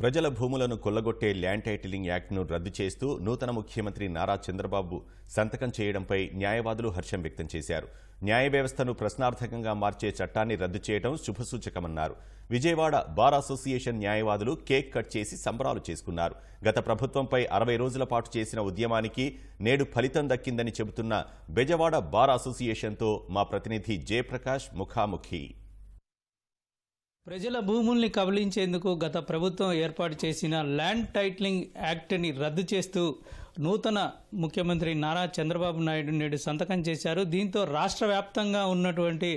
ప్రజల భూములను కొల్లగొట్టే ల్యాండ్ టైటిలింగ్ యాక్ట్ను రద్దు చేస్తూ నూతన ముఖ్యమంత్రి నారా చంద్రబాబు సంతకం చేయడంపై న్యాయవాదులు హర్షం వ్యక్తం చేశారు. న్యాయ వ్యవస్థను ప్రశ్నార్థకంగా మార్చే చట్టాన్ని రద్దు చేయడం శుభసూచకమన్నారు. విజయవాడ బార్ అసోసియేషన్ న్యాయవాదులు కేక్ కట్ చేసి సంబరాలు చేసుకున్నారు. గత ప్రభుత్వంపై అరవై రోజుల పాటు చేసిన ఉద్యమానికి నేడు ఫలితం దక్కిందని చెబుతున్న బెజవాడ బార్ అసోసియేషన్తో మా ప్రతినిధి జయప్రకాష్ ముఖాముఖి. ప్రజల భూముల్ని కబలించేందుకు గత ప్రభుత్వం ఏర్పాటు చేసిన ల్యాండ్ టైటిలింగ్ యాక్ట్ని రద్దు చేస్తూ నూతన ముఖ్యమంత్రి నారా చంద్రబాబు నాయుడు నేడు సంతకం చేశారు. దీంతో రాష్ట్ర వ్యాప్తంగా ఉన్నటువంటి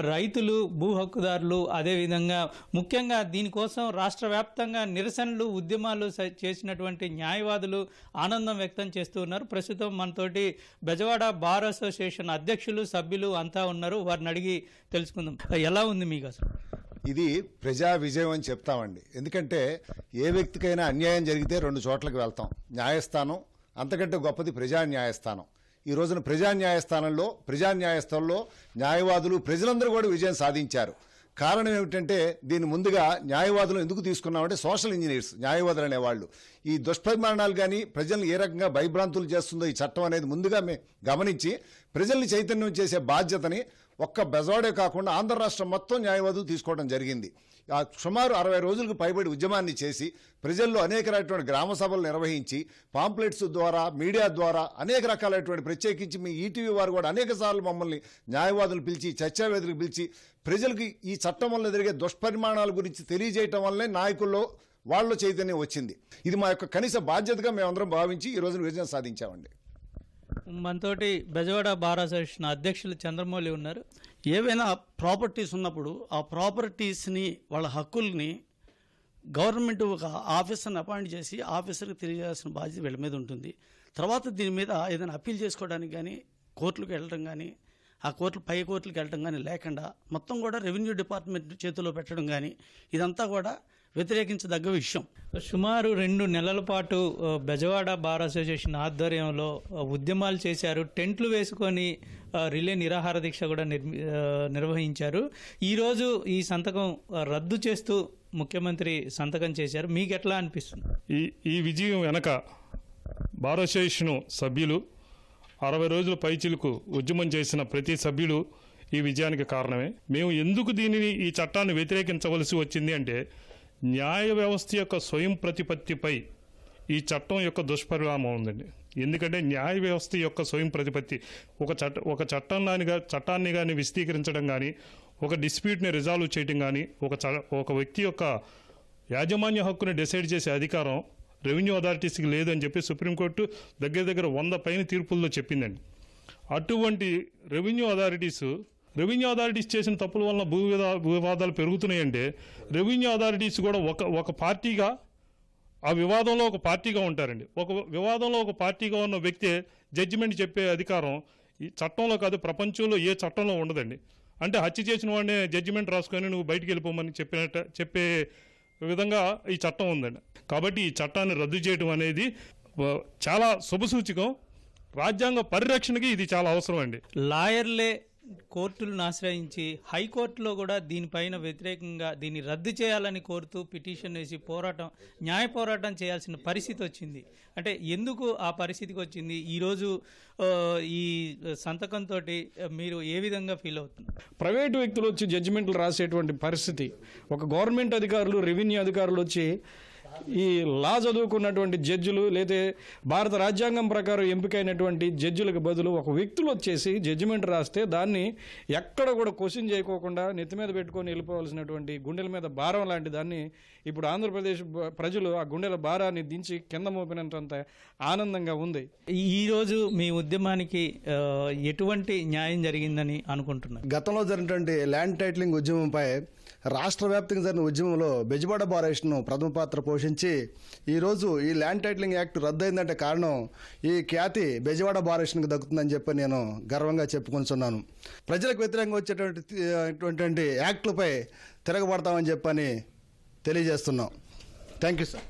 రైతులు భూ హక్కుదారులు అదేవిధంగా ముఖ్యంగా దీనికోసం రాష్ట్ర వ్యాప్తంగా నిరసనలు ఉద్యమాలు చేసినటువంటి న్యాయవాదులు ఆనందం వ్యక్తం చేస్తూ ఉన్నారు. ప్రస్తుతం మనతోటి బెజవాడ బార్ అసోసియేషన్ అధ్యక్షులు సభ్యులు అంతా ఉన్నారు. వారిని అడిగి తెలుసుకుందాం. ఎలా ఉంది మీకు అసలు? ఇది ప్రజా విజయం అని చెప్తామండి. ఎందుకంటే ఏ వ్యక్తికైనా అన్యాయం జరిగితే రెండు చోట్లకు వెళ్తాం. న్యాయస్థానం అంతకంటే గొప్పది ప్రజా న్యాయస్థానం. ఈ రోజున ప్రజా న్యాయస్థానంలో ప్రజా న్యాయస్థానంలో న్యాయవాదులు ప్రజలందరూ కూడా విజయం సాధించారు. కారణం ఏమిటంటే దీన్ని ముందుగా న్యాయవాదులు ఎందుకు తీసుకున్నామంటే సోషల్ ఇంజనీర్స్ న్యాయవాదులు అనేవాళ్ళు. ఈ దుష్పరిమాణాలు కానీ ప్రజల్ని ఏ రకంగా భయభ్రాంతులు చేస్తుందో ఈ చట్టం అనేది ముందుగా మేము గమనించి ప్రజల్ని చైతన్యం చేసే బాధ్యతని ఒక్క బెజవాడే కాకుండా ఆంధ్ర రాష్ట్రం మొత్తం న్యాయవాదులు తీసుకోవడం జరిగింది. ఆ సుమారు అరవై రోజులకు పైబడి ఉద్యమాన్ని చేసి ప్రజల్లో అనేక రకమైన గ్రామ సభలు నిర్వహించి పాంప్లెట్స్ ద్వారా మీడియా ద్వారా అనేక రకాలైనటువంటి ప్రత్యేకించి మీ ఈటీవీ వారు కూడా అనేక సార్లు మమ్మల్ని న్యాయవాదులు పిలిచి చర్చావేదులకు పిలిచి ప్రజలకు ఈ చట్టం వల్ల జరిగే దుష్పరిమాణాల గురించి తెలియజేయటం వల్లనే నాయకుల్లో వాళ్ళ చైతన్యం వచ్చింది. ఇది మా యొక్క కనీస బాధ్యతగా మేమందరం భావించి ఈ రోజున విజయం సాధించామండి. మనతోటి బెజవాడ బార్ అసోసియేషన్ అధ్యక్షులు చంద్రమౌళి ఉన్నారు. ఏవైనా ప్రాపర్టీస్ ఉన్నప్పుడు ఆ ప్రాపర్టీస్ని వాళ్ళ హక్కుల్ని గవర్నమెంట్ ఒక ఆఫీసర్ని అపాయింట్ చేసి ఆఫీసర్కి తెలియజేయాల్సిన బాధ్యత వీళ్ళ మీద ఉంటుంది. తర్వాత దీని మీద ఏదైనా అప్పీల్ చేసుకోవడానికి కానీ కోర్టులకు వెళ్ళడం కానీ ఆ కోర్టులు పై కోర్టులకు వెళ్ళడం కానీ లేకుండా మొత్తం కూడా రెవెన్యూ డిపార్ట్మెంట్ చేతిలో పెట్టడం కానీ ఇదంతా కూడా వ్యతిరేకించదగ్గ విషయం. సుమారు రెండు నెలల పాటు బెజవాడ బార్ అసోసియేషన్ ఆధ్వర్యంలో ఉద్యమాలు చేశారు. టెంట్లు వేసుకొని రిలే నిరాహార దీక్ష కూడా నిర్వహించారు. ఈరోజు ఈ సంతకం రద్దు చేస్తూ ముఖ్యమంత్రి సంతకం చేశారు. మీకు ఎట్లా అనిపిస్తుంది? ఈ ఈ విజయం వెనక బార్ అసోసియేషన్ సభ్యులు అరవై రోజుల పైచిలకు ఉద్యమం చేసిన ప్రతి సభ్యుడు ఈ విజయానికి కారణమే. మేము ఎందుకు దీనిని ఈ చట్టాన్ని వ్యతిరేకించవలసి వచ్చింది అంటే న్యాయ వ్యవస్థ యొక్క స్వయం ప్రతిపత్తిపై ఈ చట్టం యొక్క దుష్పరిణామం ఉందండి. ఎందుకంటే న్యాయ వ్యవస్థ యొక్క స్వయం ప్రతిపత్తి ఒక చట్ట ఒక చట్టాన్ని గా చట్టాన్ని కానీ విశదీకరించడం కానీ ఒక డిస్ప్యూట్ని రిజాల్వ్ చేయడం కానీ ఒక చ ఒక వ్యక్తి యొక్క యాజమాన్య హక్కుని డిసైడ్ చేసే అధికారం రెవెన్యూ అథారిటీస్కి లేదని చెప్పి సుప్రీంకోర్టు దగ్గర దగ్గర వంద పైన తీర్పుల్లో చెప్పిందండి. అటువంటి రెవెన్యూ అథారిటీస్ రెవెన్యూ అథారిటీస్ చేసిన తప్పుల వలన భూ భూ వివాదాలు పెరుగుతున్నాయంటే రెవెన్యూ అథారిటీస్ కూడా ఒక ఒక పార్టీగా ఆ వివాదంలో ఒక పార్టీగా ఉంటారండి. ఒక వివాదంలో ఒక పార్టీగా ఉన్న వ్యక్తి జడ్జిమెంట్ చెప్పే అధికారం ఈ చట్టంలో కాదు ప్రపంచంలో ఏ చట్టంలో ఉండదండి. అంటే హత్య చేసిన వాడిని జడ్జిమెంట్ రాసుకొని నువ్వు బయటికి వెళ్ళిపోమని చెప్పినట్ట చెప్పే విధంగా ఈ చట్టం ఉందండి. కాబట్టి ఈ చట్టాన్ని రద్దు చేయడం అనేది చాలా శుభసూచకం. రాజ్యాంగ పరిరక్షణకి ఇది చాలా అవసరం అండి. లాయర్లే కోర్టులను ఆశ్రయించి హైకోర్టులో కూడా దీనిపైన వ్యతిరేకంగా దీన్ని రద్దు చేయాలని కోరుతూ పిటిషన్ వేసి పోరాటం న్యాయ పోరాటం చేయాల్సిన పరిస్థితి వచ్చింది. అంటే ఎందుకు ఆ పరిస్థితికి వచ్చింది? ఈరోజు ఈ సంతకంతో మీరు ఏ విధంగా ఫీల్ అవుతున్నారు? ప్రైవేటు వ్యక్తులు వచ్చి జడ్జిమెంట్లు రాసేటువంటి పరిస్థితి. ఒక గవర్నమెంట్ అధికారులు రెవెన్యూ అధికారులు వచ్చి ఈ లా చదువుకున్నటువంటి జడ్జిలు లేదా భారత రాజ్యాంగం ప్రకారం ఎంపికైనటువంటి జడ్జిలకు బదులు ఒక వ్యక్తులు వచ్చేసి జడ్జిమెంట్ రాస్తే దాన్ని ఎక్కడ కూడా క్వశ్చన్ చేయకోకుండా నెత్తి మీద పెట్టుకొని వెళ్ళిపోవాల్సినటువంటి గుండెల మీద భారం లాంటి దాన్ని ఇప్పుడు ఆంధ్రప్రదేశ్ ప్రజలు ఆ గుండెల భారాన్ని దించి కింద మోపినంత ఆనందంగా ఉంది. ఈ రోజు మీ ఉద్యమానికి ఎటువంటి న్యాయం జరిగిందని అనుకుంటున్నారు? గతంలో జరిగినటువంటి ల్యాండ్ టైటిలింగ్ ఉద్యమంపై రాష్ట్ర వ్యాప్తంగా జరిగిన ఉద్యమంలో బెజవాడ బారేషన్ను ప్రథమ పాత్ర పోషించి ఈరోజు ఈ ల్యాండ్ టైటిలింగ్ యాక్ట్ రద్దయిందంటే కారణం ఈ ఖ్యాతి బెజవాడ బారేషన్కి దక్కుతుందని చెప్పి నేను గర్వంగా చెప్పుకుంటున్నాను ప్రజలకు వ్యతిరేకంగా వచ్చేటువంటి అటువంటి యాక్టులపై తిరగబడతామని చెప్పని తెలియజేస్తున్నాం. Thank you sir.